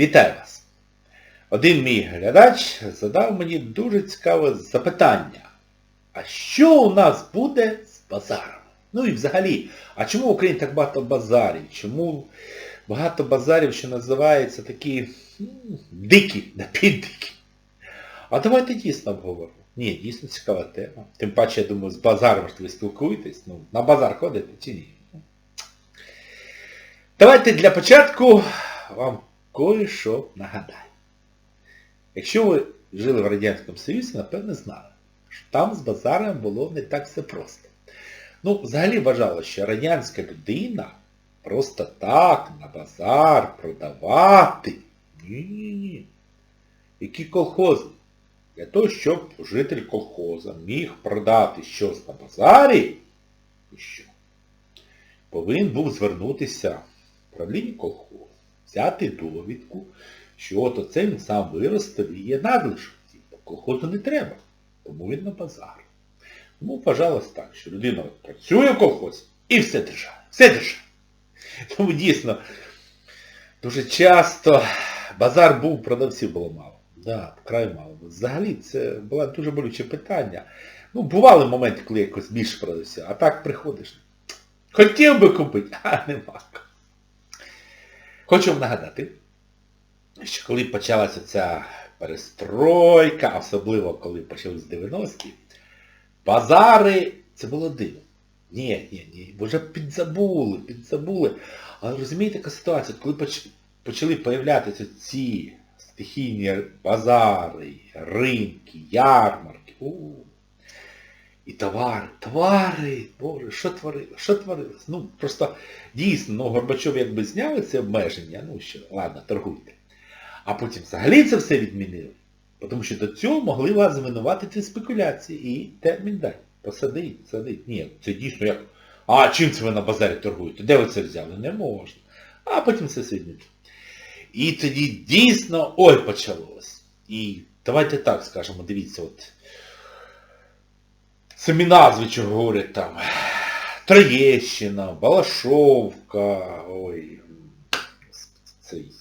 Вітаю вас! Один мій глядач задав мені дуже цікаве запитання. А що у нас буде з базаром? Ну і взагалі, а чому в Україні так багато базарів? Чому багато базарів, що називаються такі дикі, напівдикі? А давайте дійсно обговоримо. Ні, дійсно цікава тема. Тим паче, я думаю, з базаром ж ви спілкуєтесь. Ну, на базар ходите чи ні? Давайте для початку вам кое-що нагадаю. Якщо ви жили в Радянському Союзі, напевно знали, що там з базаром було не так все просто. Ну, взагалі вважалося, що радянська людина просто так на базар продавати. Ні-ні-ні. Які колхози? Для того, щоб житель колхоза міг продати щось на базарі, і що? Повинен був звернутися в правління колхозу, взяти довідку, що от оце він сам виростив і є надлишок. Колхозу не треба, тому він на базар. Тому вважалось так, що людина працює колхозі і все державне, все державне. Тому дійсно, дуже часто базар був, продавців було мало. Да, вкрай мало. Взагалі це було дуже болюче питання. Ну, бували моменти, коли якось більше продавців, а так приходиш. Хотів би купити, а нема. Хочу вам нагадати, що коли почалася ця перестройка, особливо коли почались 90-ті, базари, це було диво. Ні, ні, ні, вже підзабули, підзабули. Але розумієте, яка ситуація, коли почали появлятися ці стихійні базари, ринки, ярмарки, у, і товари, товари, боже, що творилось, що творилось? Ну, просто дійсно, ну, Горбачов якби зняли це обмеження, ну що, ладно, торгуйте. А потім взагалі це все відмінили. Тому що до цього могли вас звинуватити спекуляції і термін дати. Посадить, посадить. Ні, це дійсно як. А чим це ви на базарі торгуєте? Де ви це взяли? Не можна. А потім це свідчить. І тоді дійсно ой почалось. І давайте так скажемо, дивіться, от самі назви, чого говорять там. Троєщина, Балашовка, ой, цей,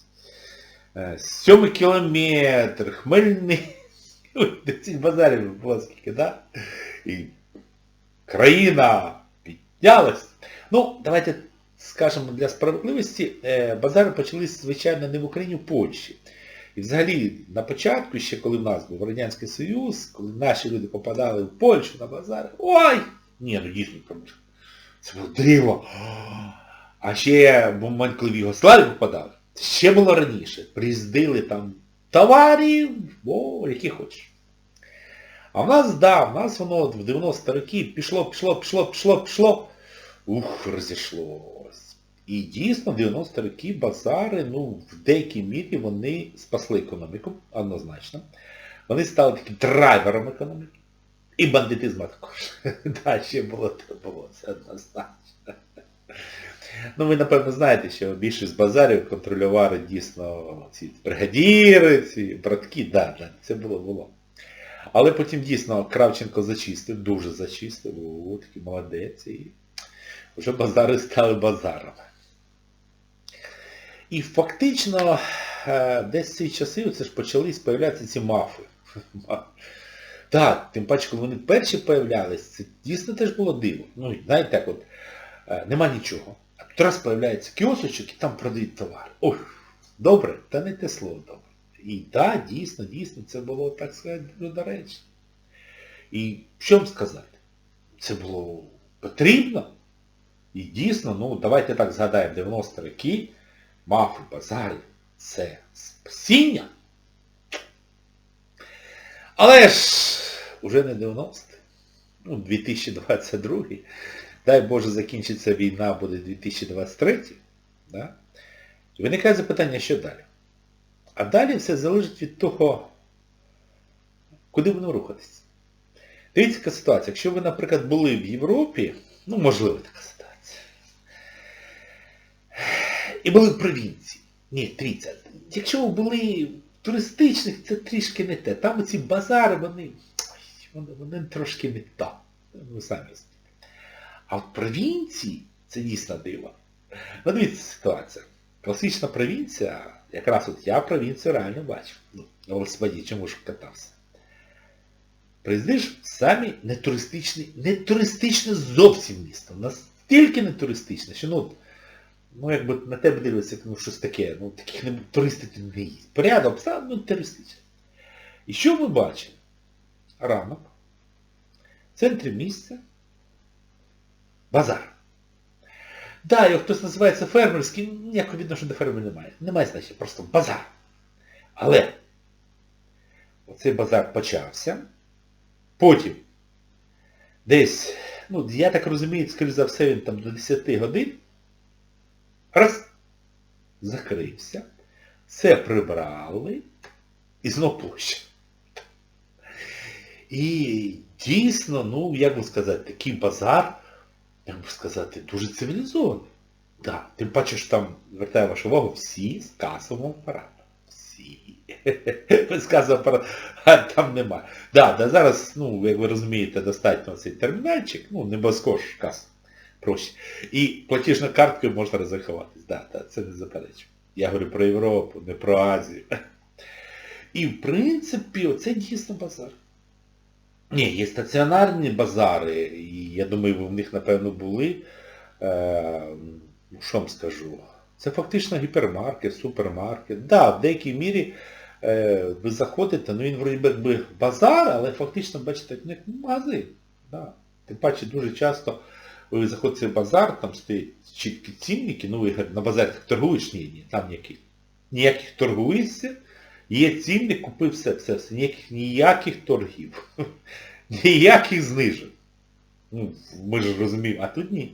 е, сьомий кілометр, Хмельний. Ой, До цих базарів було скільки, да? І країна піднялась. Ну, давайте скажемо для справедливості, е, базари почались, звичайно, не в Україні, а в Польщі. І взагалі, на початку, ще коли в нас був Радянський Союз, коли наші люди попадали в Польщу на базари, ой! Ні, ну дійсно, там, це було диво. А ще в момент, коли в Югославію попадали, ще було раніше. Приїздили там товарів, о, які хочеш. А в нас, да, в нас воно в 90 роки пішло, пішло, пішло, пішло, пішло. Ух, розійшлось. І дійсно, в 90 роки базари, ну, в деякій мірі вони спасли економіку, однозначно. Вони стали таким драйвером економіки. І бандитизму також. Так, ще було, то було, це однозначно. Ну, ви, напевно, знаєте, що більшість базарів контролювали дійсно ці бригадіри, ці братки, да, да, це було, було. Але потім дійсно Кравченко зачистив, дуже зачистив, о, такий молодець, і вже базари стали базарами. І фактично е, десь в ці часи це ж почались з'являтися ці мафи. Так, тим паче, коли вони перші появлялись, це дійсно теж було диво. Ну, знаєте, так от, е, нема нічого. А тут раз появляється кіосочок і там продають товар. Ой, добре, та не те слово добре. І так, дійсно, дійсно, це було, так сказати, дуже. І що вам сказати? Це було потрібно. І дійсно, ну, давайте так згадаємо, 90 роки, мафи, базарів, це спасіння. Але ж уже не 90 ну, 2022 дай Боже закінчиться війна, буде 2023. Да? І виникає запитання, що далі? А далі все залежить від того, куди воно рухатись. Дивіться, яка ситуація. Якщо ви, наприклад, були в Європі, ну, можливо, така ситуація. І були в провінції. Ні, дивіться, якщо ви були в туристичних, це трішки не те. Там оці базари, вони, вони, вони трошки не там. Ви самі. А в провінції це дійсно диво. Ну, дивіться ситуація. класична провінція, якраз от я провінцію реально бачив. Ну, на велосипеді чому ж катався. Приїздиш в самі не туристичне, не туристичне зовсім місто. Настільки не туристичне, що ну, ну якби на тебе дивляться, як, ну щось таке, ну таких не, туристи тут не їсть. Порядок, сам, ну туристичне. І що ми бачимо? Ранок, в центрі місця, базар. Да, його хтось називається фермерським, ніякого відношення до ферми немає. Немає значення, просто базар. Але оцей базар почався. Потім десь, ну, я так розумію, скоріш за все, він там до 10 годин. Раз. Закрився. Все прибрали. І знов площа. І дійсно, ну, як би сказати, такий базар, як би сказати, дуже цивілізований. Да. Тим паче, що там, звертаю вашу увагу, всі з касовим апаратом. Всі. Без касового апарату там немає. Да, да, зараз, ну, як ви розумієте, достатньо цей термінальчик, ну, не ж кас проще. І платіжною карткою можна розрахуватись. Да, да, це не заперечую. Я говорю про Європу, не про Азію. І в принципі, оце дійсно базар. Ні, є стаціонарні базари, і я думаю, ви в них, напевно, були. Е, що вам скажу? Це фактично гіпермаркет, супермаркет. Да, в деякій мірі е, ви заходите, ну він вроді би базар, але фактично, бачите, як магазин. Да. Тим паче дуже часто ви заходите в базар, там стоять чіткі цінники, ну ви на базарі торгуєш, ні, ні, там ніяких. Ніяких торгуєшся, є цінник, купив все, все, все. Ніяких, ніяких торгів. Ніяких знижок. Ну, ми ж розуміємо, а тут ні.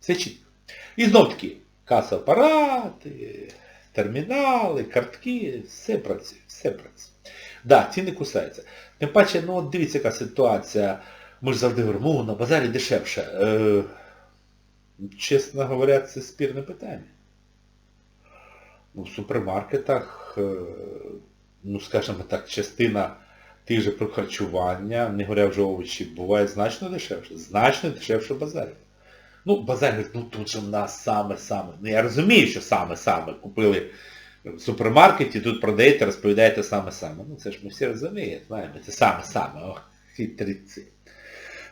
Все чітко. І знов таки, каса-апарати, термінали, картки, все працює, все працює. Да, ціни кусаються. Тим паче, ну от дивіться, яка ситуація. Ми ж завжди говоримо, на базарі дешевше. Е, чесно говоря, це спірне питання. Ну, в супермаркетах, е, ну, скажімо так, частина тих же харчування, не говоря вже овочі, буває значно дешевше. Значно дешевше базарів. Ну, базар говорить, ну тут же в нас саме-саме. Ну я розумію, що саме-саме. Купили в супермаркеті, тут продаєте, розповідаєте саме-саме. Ну це ж ми всі розуміємо, знаємо, це саме-саме. Ох, хитриці.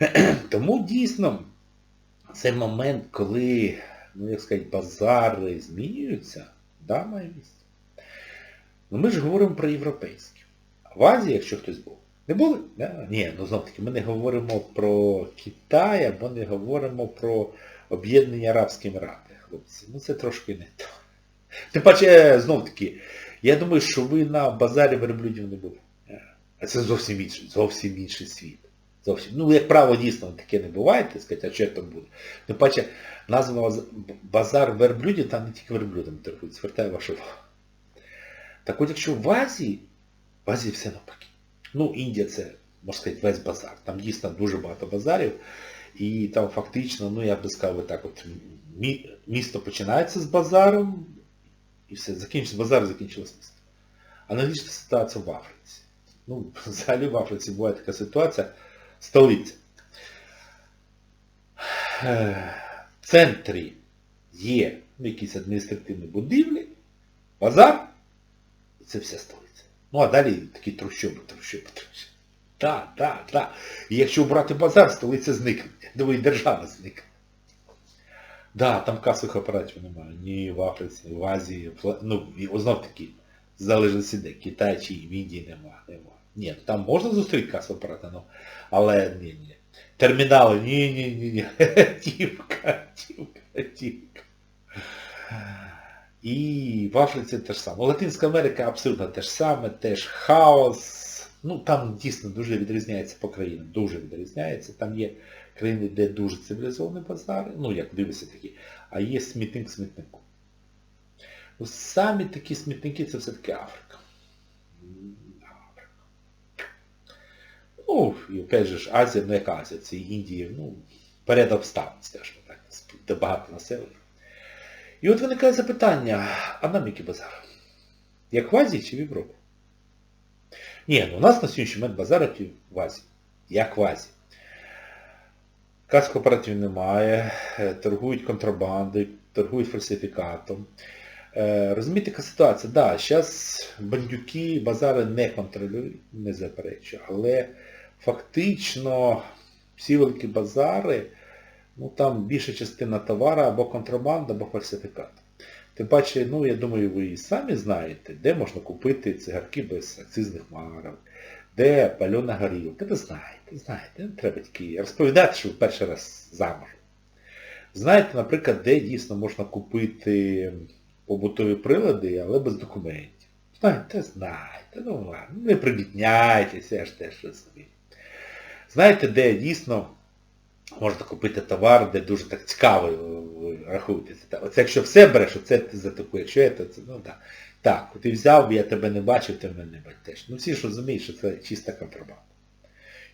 Тому дійсно цей момент, коли, ну як сказати, базари змінюються, да, має місце. Ну ми ж говоримо про європейські. А в Азії, якщо хтось був, не були? Да? Ні, ну знов таки, ми не говоримо про Китай, або не говоримо про Об'єднані Арабські Емірати, хлопці. Ну це трошки не то. Тим паче, знов таки, я думаю, що ви на базарі верблюдів не були. А це зовсім інший, зовсім інший світ. Зовсім. Ну, як правило, дійсно таке не буває, так сказати, а що там буде. Тим паче, названо базар верблюдів, там не тільки верблюдами торгують, звертаю вашу увагу. Так от якщо в Азії, в Азії все навпаки. Ну, Індія це, можна сказати, весь базар. Там дійсно дуже багато базарів. І там фактично, ну я б сказав так, от місто починається з базаром, і все, закінчиться, базар закінчилось місто. Аналогічна ситуація в Африці. Ну, взагалі в Африці буває така ситуація, столиця. В центрі є ну, якісь адміністративні будівлі, базар, і це вся столиця. Ну а далі такі трущоби, трущоби, трущоби. Так, так, так. І якщо брати базар, столиця зникне. Думаю, держава зникне. Да, там касових апаратів немає. Ні в Африці, ні в Азії. Ну, знов таки, залежить де, Китай чи в Індії немає. Нема. Ні, там можна зустріти касові апарати, ну, але ні, ні. Термінали, ні, ні, ні, ні. Тівка, тівка, тівка. І в Африці теж саме. Латинська Америка абсолютно те ж саме, теж хаос. Ну, там дійсно дуже відрізняється по країнам, дуже відрізняється. Там є країни, де дуже цивілізовані базари, ну як дивися такі, а є смітник смітнику. Ну, Самі такі смітники це все-таки. Африка. Ну, і опять же ж, Азія, ну яка Азія, це Індія, ну, перед скажімо так, де багато населення. І от виникає запитання, а нам який базар? Як в Азії чи в Європі? Ні, ну у нас на сьогоднішній момент базарів в Азії. Як в Азії. Кас кооперативів немає, торгують контрабанди, торгують фальсифікатом. Е, Розумієте, яка ситуація? Так, да, зараз бандюки базари не контролюють, не заперечую, але фактично всі великі базари, ну там більша частина товару або контрабанда, або фальсифікат. Тим паче, ну я думаю, ви і самі знаєте, де можна купити цигарки без акцизних марок, де пальона горілка. Ви знаєте, знаєте, не треба тільки розповідати, що ви перший раз замуж. Знаєте, наприклад, де дійсно можна купити побутові прилади, але без документів. Знаєте, знаєте, ну ладно, не прибідняйтеся, я ж теж розумію. Знаєте, де дійсно можна купити товар, де дуже так цікаво ви рахуєте. Це, Оце якщо все береш, оце ти за таку, якщо я, то це, ну так. Так, ти взяв, я тебе не бачив, ти мене не бачиш. Ну всі ж розуміють, що це чиста контрабанда.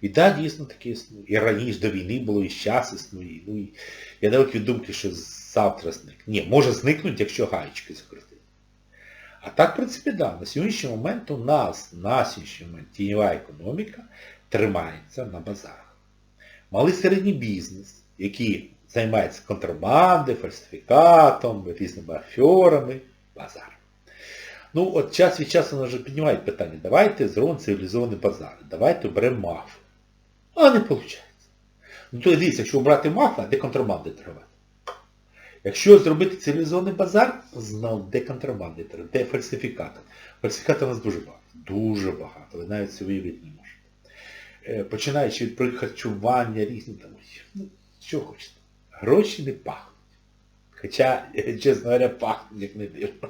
І так, дійсно таке існує. І раніше до війни було, і зараз існує. Ну, і я далек від думки, що завтра зникне. Ні, може зникнути, якщо гаєчки закрити. А так, в принципі, да, на сьогоднішній момент у нас, на сьогоднішній момент, тіньова економіка тримається на базарах. Малий середній бізнес, який займається контрабандою, фальсифікатом, різними аферами, базар. Ну, от час від часу нас вже піднімають питання, давайте зробимо цивілізований базар, давайте оберемо мафію. А не виходить. Ну то дивіться, якщо обрати мафію, де контрабанди торгувати? Якщо зробити цивілізований базар, знов де контрабанди торгувати, де фальсифікати. Фальсифікатів у нас дуже багато. Дуже багато. Ви навіть це уявити не можете. Е, Починаючи від прихарчування, різні там. Ну, що хочете. Гроші не пахнуть. Хоча, чесно говоря, пахнуть, як не дивно.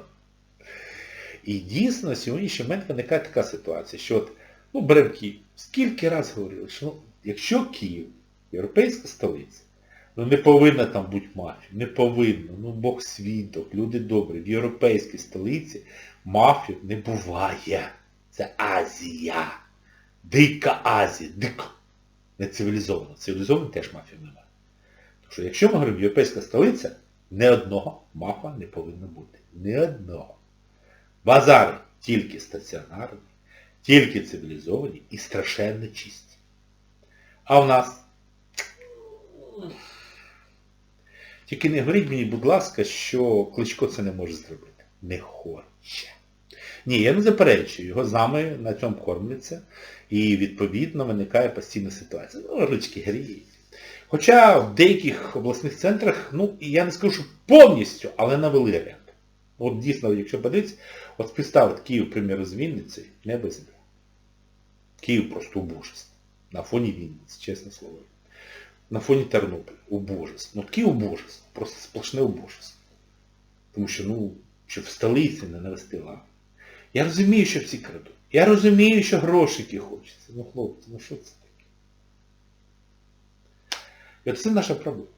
І дійсно на сьогоднішній момент виникає така ситуація, що от, ну, беремо Київ. Скільки раз говорили, що ну, якщо Київ, європейська столиця, ну не повинна там бути мафія, не повинна, ну Бог свідок, люди добрі, в європейській столиці мафії не буває. Це Азія. Дика Азія, дика. Не цивілізована. Цивілізована теж мафії немає. Тому що якщо ми говоримо європейська столиця, ні одного мафа не повинно бути. Ні одного. Базари тільки стаціонарні, тільки цивілізовані і страшенно чисті. А в нас... Тільки не говоріть мені, будь ласка, що Кличко це не може зробити. Не хоче. Ні, я не заперечую, його зами на цьому кормляться, і відповідно виникає постійна ситуація. Ну, ручки гріють. Хоча в деяких обласних центрах, ну, я не скажу, що повністю, але навели ряд. От дійсно, якщо подивитися, от представити Київ, приміру, з Вінниці, не без них. Київ просто убожество. На фоні Вінниці, чесне слово. На фоні Тернополя. Убожество. Ну Київ убожество. Просто сплошне убожество. Тому що, ну, щоб в столиці не навести лад. Я розумію, що всі крадуть. Я розумію, що грошики хочеться. Ну, хлопці, ну що це таке? І от це наша проблема.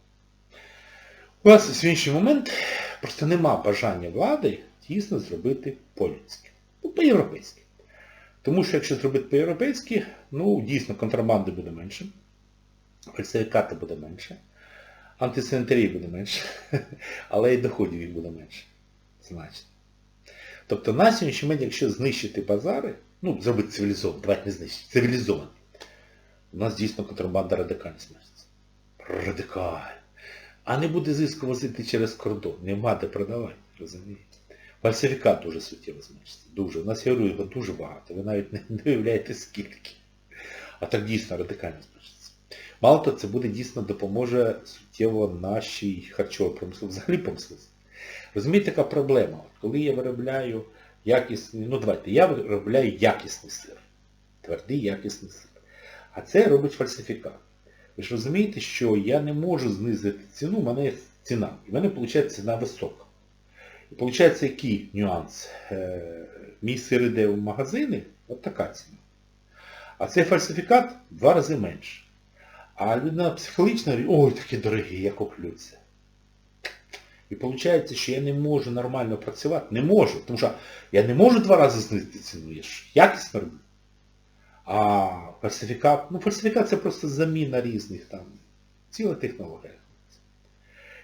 У нас в сьогоднішній момент просто нема бажання влади дійсно зробити по-людськи. Ну, по-європейськи. Тому що якщо зробити по-європейськи, ну, дійсно, контрабанди буде менше, фальсифікати буде менше, антисанітарії буде менше, але і доходів їх буде менше. Значно. Тобто на сьогоднішній момент, якщо знищити базари, ну, зробити цивілізований, давайте не знищити, цивілізований, у нас дійсно контрабанда радикально зноситься. Радикально. А не буде зиску возити через кордон. Нема де продавати, розумієте? Фальсифікат дуже суттєво зменшиться. Дуже. У нас говорю, його дуже багато. Ви навіть не, не уявляєте скільки. А так дійсно радикально зменшиться. Мало того, це буде дійсно допоможе суттєво нашій харчовій промисловості, взагалі промисловості. Розумієте, яка проблема? Коли я виробляю якісний, ну давайте, я виробляю якісний сир. Твердий якісний сир. А це робить фальсифікат. Ви ж розумієте, що я не можу знизити ціну, в мене є ціна. І в мене виходить ціна висока. І виходить, який нюанс? Е, мій сир йде в магазини, от така ціна. А цей фальсифікат в два рази менше. А людина психологічно говорить, ой, такі дорогі, я куплю це. І виходить, що я не можу нормально працювати. Не можу. Тому що я не можу два рази знизити ціну, я ж якісно роблю. А фальсифікат, ну фальсифікат це просто заміна різних там, ціла технологія.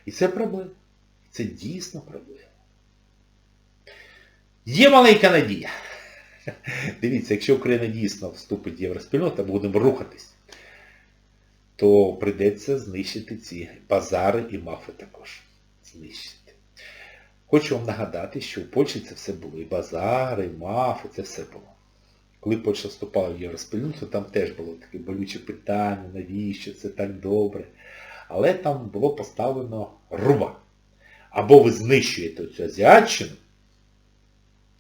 І це проблема. Це дійсно проблема. Є маленька надія. Дивіться, якщо Україна дійсно вступить в євроспільноту, будемо рухатись, то прийдеться знищити ці базари і мафи також. Знищити. Хочу вам нагадати, що в Польщі це все було. І базари, і мафи, це все було. Коли Польща вступала в Євроспільноту, там теж було таке болюче питання, навіщо це так добре. Але там було поставлено руба. Або ви знищуєте цю азіатчину,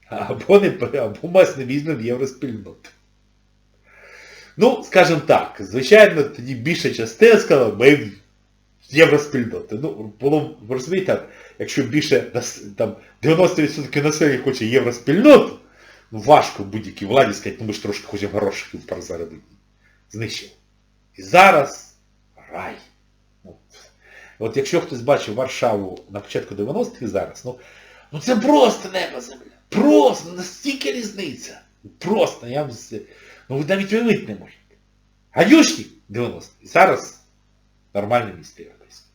або, не, або нас не візьмемо в Євроспільноту. Ну, скажімо так, звичайно, тоді більша частина сказала, ми євроспільноти. Ну, було, ви розумієте, якщо більше там 90% населення хоче євроспільноту, ну важко будь-якій владі сказати, ну ми ж трошки хочемо грошиків заробити. Знищили. І зараз рай. Ну, От якщо хтось бачив Варшаву на початку 90-х і зараз, ну, ну це просто небо земля. Просто настільки різниця. Просто, я вам ну ви навіть уявити не можете. Гадюшник 90 і зараз нормальне місто європейське.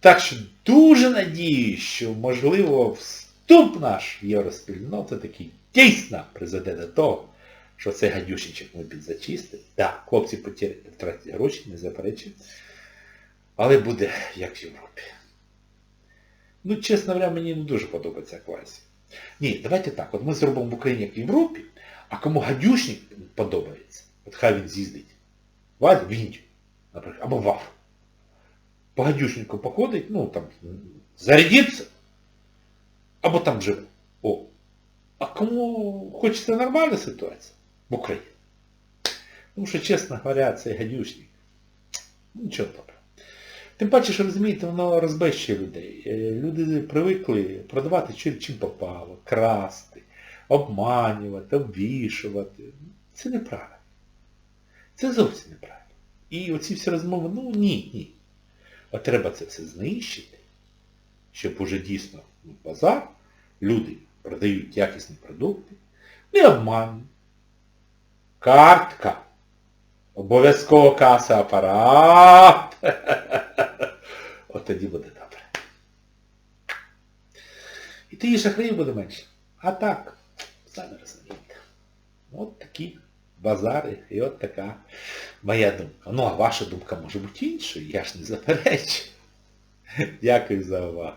Так що дуже надіюсь, що можливо вступ наш в євроспільноту такий дійсно призведе до того, що цей гадюшничок ми підзачистимо. Так, хлопці потір- втратять гроші, не заперечую. Але буде як в Європі. Ну, чесно говоря, мені не дуже подобається акваріс. Ні, давайте так. От ми зробимо в Україні як в Європі, а кому гадюшник подобається, от хай він з'їздить. В Індію, наприклад, або в Африку. По гадюшнику походить, ну там, зарядиться, або там живе. О. А кому хочеться нормальна ситуація в Україні? Тому що, чесно говоря, цей гадюшник. Нічого доброго. Тим паче, що розумієте, воно розбещує людей. Е, Люди привикли продавати чим, чим попало, красти, обманювати, обвішувати. Це неправильно. Це зовсім неправильно. І оці всі розмови, ну ні, ні. А треба це все знищити, щоб уже дійсно ну, базар, люди продають якісні продукти, не обманюють. Картка. Обов'язково каса апарат. От тоді буде добре. І тоді шахраїв буде менше. А так, самі розумієте. От такі базари і от така моя думка. Ну, а ваша думка може бути іншою, я ж не заперечу. Дякую за увагу.